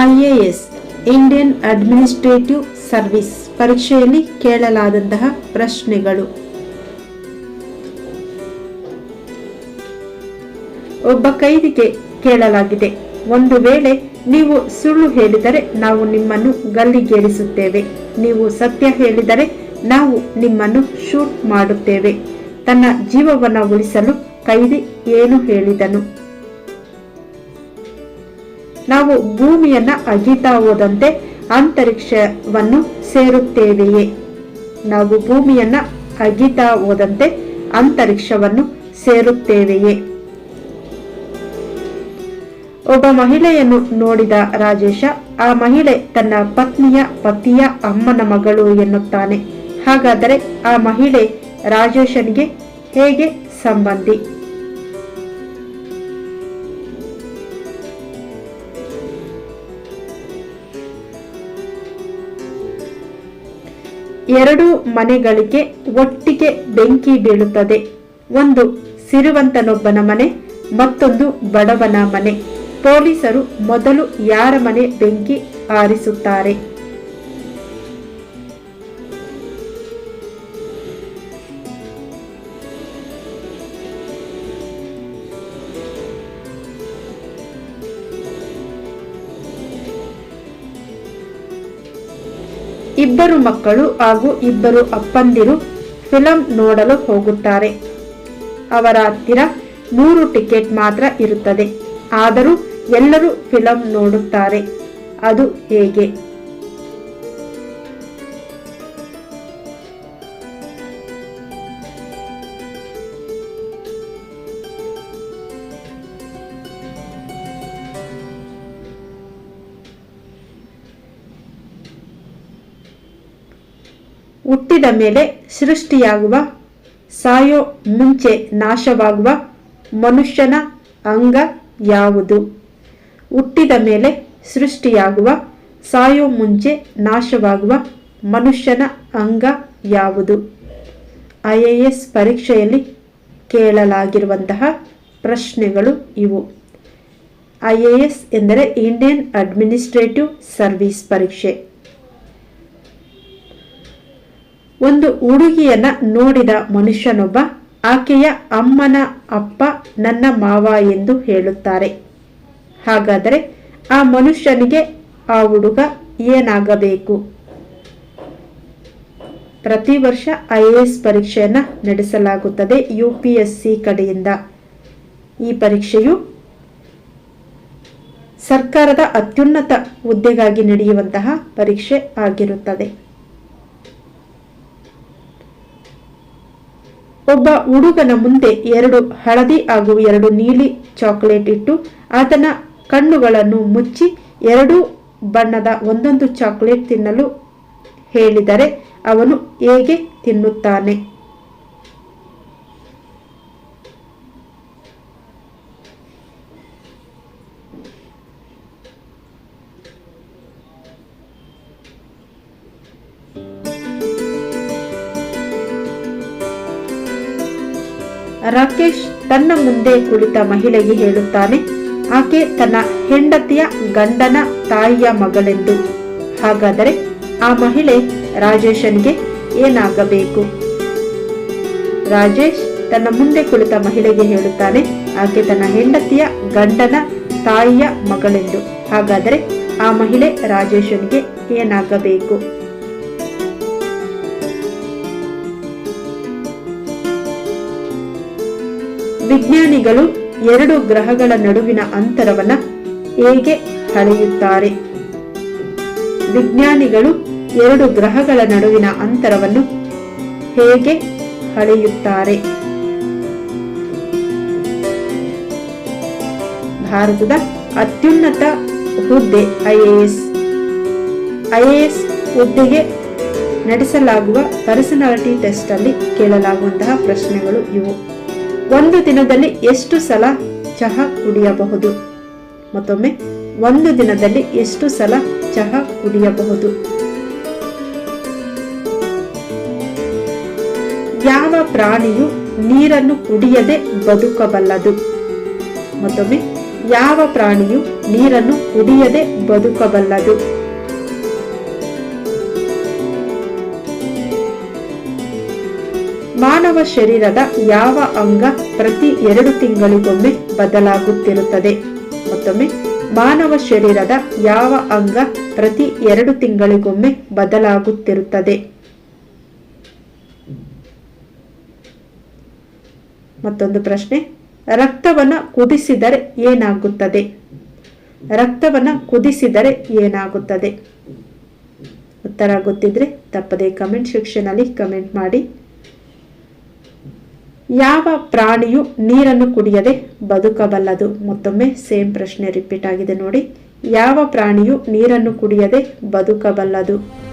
IAS, Indian administrative service ಪರೀಕ್ಷೆಯಲ್ಲಿ ಕೇಳಲಾದಂತಹ ಪ್ರಶ್ನೆಗಳು. ಒಬ್ಬ ಕೈದಿಗೆ ಕೇಳಲಾಗಿದೆ. ಒಂದು ವೇಳೆ ನೀವು ಸುಳ್ಳು ಹೇಳಿದರೆ ನಾವು ನಿಮ್ಮನ್ನು ಗಲ್ಲಿಗೇರಿಸುತ್ತೇವೆ. ನೀವು ಸತ್ಯ ಹೇಳಿದರೆ ನಾವು ನಿಮ್ಮನ್ನು ಶೂಟ್ ಮಾಡುತ್ತೇವೆ. ತನ್ನ ಜೀವವನ್ನು ಉಳಿಸಲು ಕೈದಿ ಏನು ಹೇಳಿದನು? ನಾವು ಭೂಮಿಯನ್ನ ಅಗಿತಾ ಹೋದಂತೆ ಅಂತರಿಕ್ಷವನ್ನು ಸೇರುತ್ತೇವೆಯೇ? ನಾವು ಭೂಮಿಯನ್ನ ಅಗಿತಾ ಹೋದಂತೆ ಅಂತರಿಕ್ಷವನ್ನು ಸೇರುತ್ತೇವೆಯೇ? ಒಬ್ಬ ಮಹಿಳೆಯನ್ನು ನೋಡಿದ ರಾಜೇಶ, ಆ ಮಹಿಳೆ ತನ್ನ ಪತ್ನಿಯ ಪತಿಯ ಅಮ್ಮನ ಮಗಳು ಎನ್ನುತ್ತಾನೆ. ಹಾಗಾದರೆ ಆ ಮಹಿಳೆ ರಾಜೇಶನಿಗೆ ಹೇಗೆ ಸಂಬಂಧಿ? ಎರಡು ಮನೆಗಳಿಗೆ ಒಟ್ಟಿಗೆ ಬೆಂಕಿ ಬೀಳುತ್ತದೆ. ಒಂದು ಸಿರುವಂತನೊಬ್ಬನ ಮನೆ, ಮತ್ತೊಂದು ಬಡವನ ಮನೆ. ಪೊಲೀಸರು ಮೊದಲು ಯಾರ ಮನೆ ಬೆಂಕಿ ಆರಿಸುತ್ತಾರೆ? ಇಬ್ಬರು ಮಕ್ಕಳು ಹಾಗೂ ಇಬ್ಬರು ಅಪ್ಪಂದಿರು ಫಿಲಂ ನೋಡಲು ಹೋಗುತ್ತಾರೆ. ಅವರ ಹತ್ತಿರ ಮೂರು ಟಿಕೆಟ್ ಮಾತ್ರ ಇರುತ್ತದೆ. ಆದರೂ ಎಲ್ಲರೂ ಫಿಲಂ ನೋಡುತ್ತಾರೆ. ಅದು ಹೇಗೆ? ಹುಟ್ಟಿದ ಮೇಲೆ ಸೃಷ್ಟಿಯಾಗುವ ಸಾಯೋ ಮುಂಚೆ ನಾಶವಾಗುವ ಮನುಷ್ಯನ ಅಂಗ ಯಾವುದು? ಹುಟ್ಟಿದ ಮೇಲೆ ಸೃಷ್ಟಿಯಾಗುವ ಸಾಯೋ ಮುಂಚೆ ನಾಶವಾಗುವ ಮನುಷ್ಯನ ಅಂಗ ಯಾವುದು? ಐ ಎ ಎಸ್ ಪರೀಕ್ಷೆಯಲ್ಲಿ ಕೇಳಲಾಗಿರುವಂತಹ ಪ್ರಶ್ನೆಗಳು ಇವು. ಐ ಎ ಎಸ್ ಎಂದರೆ ಇಂಡಿಯನ್ ಅಡ್ಮಿನಿಸ್ಟ್ರೇಟಿವ್ ಸರ್ವಿಸ್ ಪರೀಕ್ಷೆ. ಒಂದು ಹುಡುಗಿಯನ್ನ ನೋಡಿದ ಮನುಷ್ಯನೊಬ್ಬ, ಆಕೆಯ ಅಮ್ಮನ ಅಪ್ಪ ನನ್ನ ಮಾವ ಎಂದು ಹೇಳುತ್ತಾರೆ. ಹಾಗಾದರೆ ಆ ಮನುಷ್ಯನಿಗೆ ಆ ಹುಡುಗ ಏನಾಗಬೇಕು? ಪ್ರತಿ ವರ್ಷ ಐ ಎ ಎಸ್ ಪರೀಕ್ಷೆಯನ್ನು ನಡೆಸಲಾಗುತ್ತದೆ ಯು ಪಿ ಎಸ್ ಸಿ ಕಡೆಯಿಂದ. ಈ ಪರೀಕ್ಷೆಯು ಸರ್ಕಾರದ ಅತ್ಯುನ್ನತ ಹುದ್ದೆಗಾಗಿ ನಡೆಯುವಂತಹ ಪರೀಕ್ಷೆ ಆಗಿರುತ್ತದೆ. ಒಬ್ಬ ಹುಡುಗನ ಮುಂದೆ ಎರಡು ಹಳದಿ ಹಾಗೂ ಎರಡು ನೀಲಿ ಚಾಕೊಲೇಟ್ ಇಟ್ಟು ಆತನ ಕಣ್ಣುಗಳನ್ನು ಮುಚ್ಚಿ ಎರಡು ಬಣ್ಣದ ಒಂದೊಂದು ಚಾಕೊಲೇಟ್ ತಿನ್ನಲು ಹೇಳಿದರೆ ಅವನು ಹೇಗೆ ತಿನ್ನುತ್ತಾನೆ? ರಾಕೇಶ್ ತನ್ನ ಮುಂದೆ ಕುಳಿತ ಮಹಿಳೆಗೆ ಹೇಳುತ್ತಾನೆ, ಆಕೆ ತನ್ನ ಹೆಂಡತಿಯ ಗಂಡನ ತಾಯಿಯ ಮಗಳೆಂದು. ಹಾಗಾದರೆ ಆ ಮಹಿಳೆ ರಾಜೇಶನಿಗೆ ಏನಾಗಬೇಕು? ರಾಜೇಶ್ ತನ್ನ ಮುಂದೆ ಕುಳಿತ ಮಹಿಳೆಗೆ ಹೇಳುತ್ತಾನೆ, ಆಕೆ ತನ್ನ ಹೆಂಡತಿಯ ಗಂಡನ ತಾಯಿಯ ಮಗಳೆಂದು. ಹಾಗಾದರೆ ಆ ಮಹಿಳೆ ರಾಜೇಶನಿಗೆ ಏನಾಗಬೇಕು? ವಿಜ್ಞಾನಿಗಳು ಎರಡು ಗ್ರಹಗಳ ನಡುವಿನ ಅಂತರವನ್ನ ಹೇಗೆ ಅಳೆಯುತ್ತಾರೆ? ವಿಜ್ಞಾನಿಗಳು ಎರಡು ಗ್ರಹಗಳ ನಡುವಿನ ಅಂತರವನ್ನು ಹೇಗೆ ಅಳೆಯುತ್ತಾರೆ? ಭಾರತದ ಅತ್ಯುನ್ನತ ಹುದ್ದೆ ಐಎಎಸ್ ಐಎಎಸ್ ಹುದ್ದೆಗೆ ನಡೆಸಲಾಗುವ ಪರ್ಸನಾಲಿಟಿ ಟೆಸ್ಟ್ ಅಲ್ಲಿ ಕೇಳಲಾಗುವಂತಹ ಪ್ರಶ್ನೆಗಳು ಇವು. ಒಂದು ದಿನದಲ್ಲಿ ಎಷ್ಟು ಸಲ ಚಹಾ ಕುಡಿಯಬಹುದು? ಮತ್ತೊಮ್ಮೆ, ಒಂದು ದಿನದಲ್ಲಿ ಎಷ್ಟು ಸಲ ಚಹಾ ಕುಡಿಯಬಹುದು? ಯಾವ ಪ್ರಾಣಿಯು ನೀರನ್ನು ಕುಡಿಯದೆ ಬದುಕಬಲ್ಲದು? ಮತ್ತೊಮ್ಮೆ, ಯಾವ ಪ್ರಾಣಿಯು ನೀರನ್ನು ಕುಡಿಯದೆ ಬದುಕಬಲ್ಲದು? ಮಾನವ ಶರೀರದ ಯಾವ ಅಂಗ ಪ್ರತಿ ಎರಡು ತಿಂಗಳಿಗೊಮ್ಮೆ ಬದಲಾಗುತ್ತಿರುತ್ತದೆ? ಮತ್ತೊಮ್ಮೆ, ಮಾನವ ಶರೀರದ ಯಾವ ಅಂಗ ಪ್ರತಿ ಎರಡು ತಿಂಗಳಿಗೊಮ್ಮೆ ಬದಲಾಗುತ್ತಿರುತ್ತದೆ? ಮತ್ತೊಂದು ಪ್ರಶ್ನೆ, ರಕ್ತವನ್ನ ಕುದಿಸಿದರೆ ಏನಾಗುತ್ತದೆ? ರಕ್ತವನ್ನ ಕುದಿಸಿದರೆ ಏನಾಗುತ್ತದೆ? ಉತ್ತರ ಗೊತ್ತಿದ್ರೆ ತಪ್ಪದೆ ಕಮೆಂಟ್ ಸೆಕ್ಷನ್ ಅಲ್ಲಿ ಕಮೆಂಟ್ ಮಾಡಿ. ಯಾವ ಪ್ರಾಣಿಯು ನೀರನ್ನು ಕುಡಿಯದೆ ಬದುಕಬಲ್ಲದು? ಮತ್ತೊಮ್ಮೆ ಸೇಮ್ ಪ್ರಶ್ನೆ ರಿಪೀಟ್ ಆಗಿದೆ ನೋಡಿ. ಯಾವ ಪ್ರಾಣಿಯು ನೀರನ್ನು ಕುಡಿಯದೆ ಬದುಕಬಲ್ಲದು?